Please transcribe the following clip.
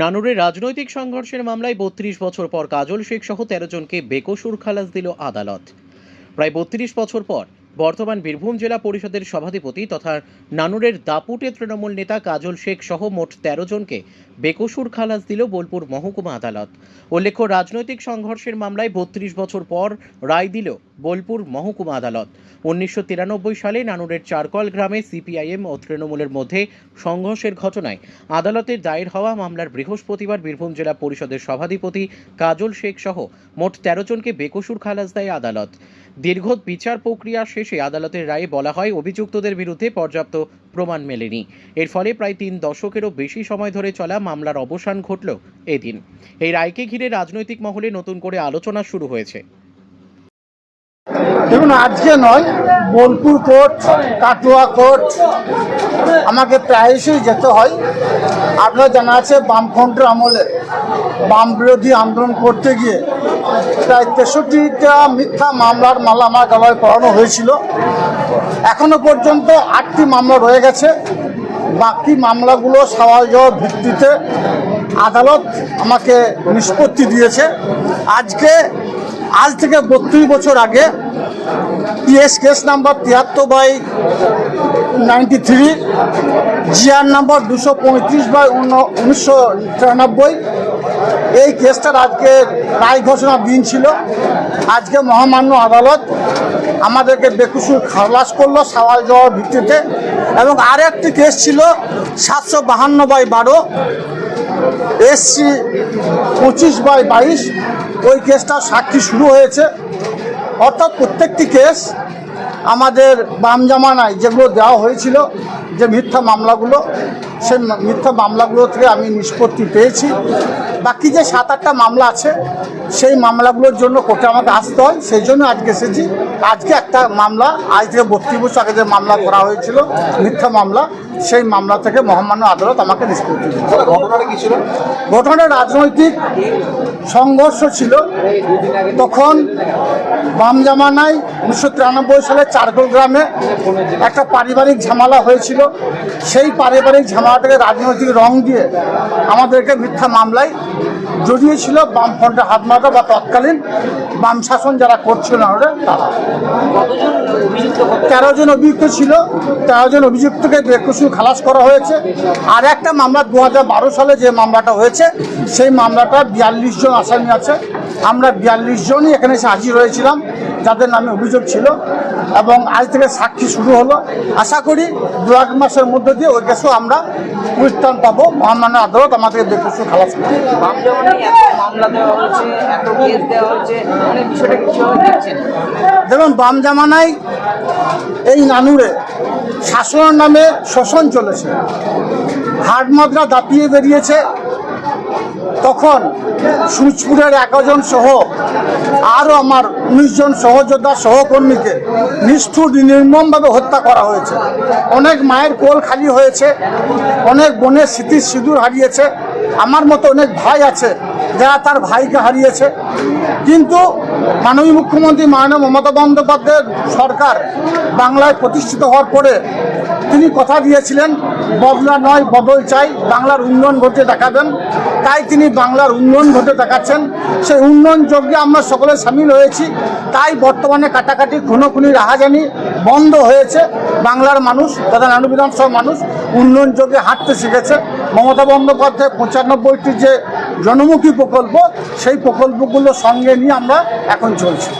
নানুরে রাজনৈতিক সংঘর্ষের মামলায় বত্রিশ বছর পর কাজল শেখ সহ তেরো জনকে বেকসুর খালাস দিল আদালত। প্রায় বত্রিশ বছর পর বর্তমান বীরভূম জেলা পরিষদের সভাধিপতি তথা নানুরের দাপুটে তৃণমূল নেতা কাজল শেখ সহ মোট তেরো জনকে বেকসুর খালাস দিল বোলপুর মহকুমা আদালত। উল্লেখ্য, রাজনৈতিক সংঘর্ষের মামলায় বত্রিশ বছর পর রায় দিল বোলপুর মহকুমা আদালত। উনিশশো তিরানব্বই সালে নানুরের চারকল গ্রামে সিপিআইএম ও তৃণমূলের মধ্যে সংঘর্ষের ঘটনায় আদালতের দায়ের হওয়া মামলার বৃহস্পতিবার বীরভূম জেলা পরিষদের সভাধিপতি কাজল শেখ সহ মোট তেরো জনকে বেকসুর খালাস দেয় আদালত। দীর্ঘ বিচার প্রক্রিয়া শেষে আদালতের রায়ে বলা হয়, অভিযুক্তদের বিরুদ্ধে পর্যাপ্ত প্রমাণ মেলেনি। এর ফলে প্রায় তিন দশকেরও বেশি সময় ধরে চলা মামলার অবসান ঘটল এদিন। এই রায়কে ঘিরে রাজনৈতিক মহলে নতুন করে আলোচনা শুরু হয়েছে। দেখুন, আজকে নয়, বোলপুর কোর্ট কাটুয়া কোর্ট আমাকে প্রায়শই যেতে হয়। আপনার জানা আছে, বামফ্রন্টের আমলে বাম বিরোধী আন্দোলন করতে গিয়ে প্রায় তেষট্টিটা মিথ্যা মামলার মালা আমার গলায় পড়ানো হয়েছিল। এখনও পর্যন্ত আটটি মামলা রয়ে গেছে। বাকি মামলাগুলো সওয়াল ভিত্তিতে আদালত আমাকে নিষ্পত্তি দিয়েছে। আজকে, আজ থেকে বত্রিশ বছর আগে পিএস কেস নাম্বার তিয়াত্তর by ninety three GR number দুশো পঁয়ত্রিশ বাই উনিশশো তিরানব্বই এই কেসটার আজকে রায় ঘোষণার দিন ছিল। আজকে মহামান্য আদালত আমাদেরকে বেকুসুর খালাস করল সওয়াল জবাব ভিত্তিতে এবং আর একটি কেস ছিল সাতশো বাহান্ন বাই বারো, এসসি পঁচিশ বাই বাইশ। ওই কেসটা সাক্ষী শুরু হয়েছে। অর্থাৎ প্রত্যেকটি কেস আমাদের বাম জামানায় যেগুলো দেওয়া হয়েছিল, যে মিথ্যা মামলাগুলো সেই মিথ্যা মামলাগুলো থেকে আমি নিষ্পত্তি পেয়েছি। বাকি যে সাত আটটা মামলা আছে সেই মামলাগুলোর জন্য কোর্টে আমাকে আসতে হয়। সেই জন্য আজকে এসেছি। আজকে একটা মামলা আজ থেকে বত্রিশ বছর আগে যে মামলা করা হয়েছিল মিথ্যা মামলা সেই মামলা থেকে মহামান্য আদালত আমাকে নিষ্পত্তি ঘটনাটা রাজনৈতিক সংঘর্ষ ছিল। তখন বাম জামানায় উনিশশো তিরানব্বই সালে চারকোল গ্রামে একটা পারিবারিক ঝামেলা হয়েছিল। সেই পারিবারিক ঝামেলাটাকে রাজনৈতিক রং দিয়ে আমাদেরকে মিথ্যা মামলায় Thank you. জড়িয়েছিল বামফ্রন্টের হাত মাথা বা তৎকালীন বাম শাসন যারা করছিল না ওরা তারা। তেরো জন অভিযুক্ত ছিল তেরো জন অভিযুক্তকে বেকসুর খালাস করা হয়েছে। আর একটা মামলা দু হাজার বারো সালে যে মামলাটা হয়েছে সেই মামলাটা বিয়াল্লিশ জন আসামি আছে। আমরা বিয়াল্লিশ জনই এখানে এসে হাজির হয়েছিলাম যাদের নামে অভিযোগ ছিল এবং আজ থেকে সাক্ষী শুরু হলো। আশা করি দু এক মাসের মধ্যে দিয়ে ওই কেসও আমরা পরিত্রাণ পাবো। মহামান্য আদালত আমাদেরকে বেকসুর খালাস করবে। মানে দেখছেন? দেখুন, বাম জামানায় এই নানুরে শাসনের নামে শোষণ চলেছে। হাটমাত্রা দাপিয়ে বেরিয়েছে। তখন সুচপুরের একজন সহ আরও আমার উনিশ জন সহযোদ্ধা সহকর্মীকে নিষ্ঠুর, নির্মমভাবে হত্যা করা হয়েছে। অনেক মায়ের কোল খালি হয়েছে, অনেক বোনের স্মৃতির সিঁদুর হারিয়েছে। আমার মতো অনেক ভাই আছে। যারা তার ভাইকে হারিয়েছে। কিন্তু মাননীয় মুখ্যমন্ত্রী মাননীয় মমতা বন্দ্যোপাধ্যায়ের সরকার বাংলায় প্রতিষ্ঠিত হওয়ার পরে তিনি কথা দিয়েছিলেন, বদলা নয়, বদল চাই, বাংলার উন্নয়ন ঘটে দেখাবেন। তাই তিনি বাংলার উন্নয়ন ঘটে দেখাচ্ছেন। সেই উন্নয়ন যজ্ঞে আমরা সকলে সামিল হয়েছি। তাই বর্তমানে কাটাকাটি, খুনোখুনি, রাহাজানি বন্ধ হয়েছে। বাংলার মানুষ, তথা নানু বিধানসভার মানুষ উন্নয়ন যজ্ঞে হাঁটতে শিখেছে। মমতা বন্দ্যোপাধ্যায় পঁচানব্বইটি যে জনমুখী প্রকল্প সেই প্রকল্পগুলো সঙ্গে নিয়ে আমরা এখন চলছি।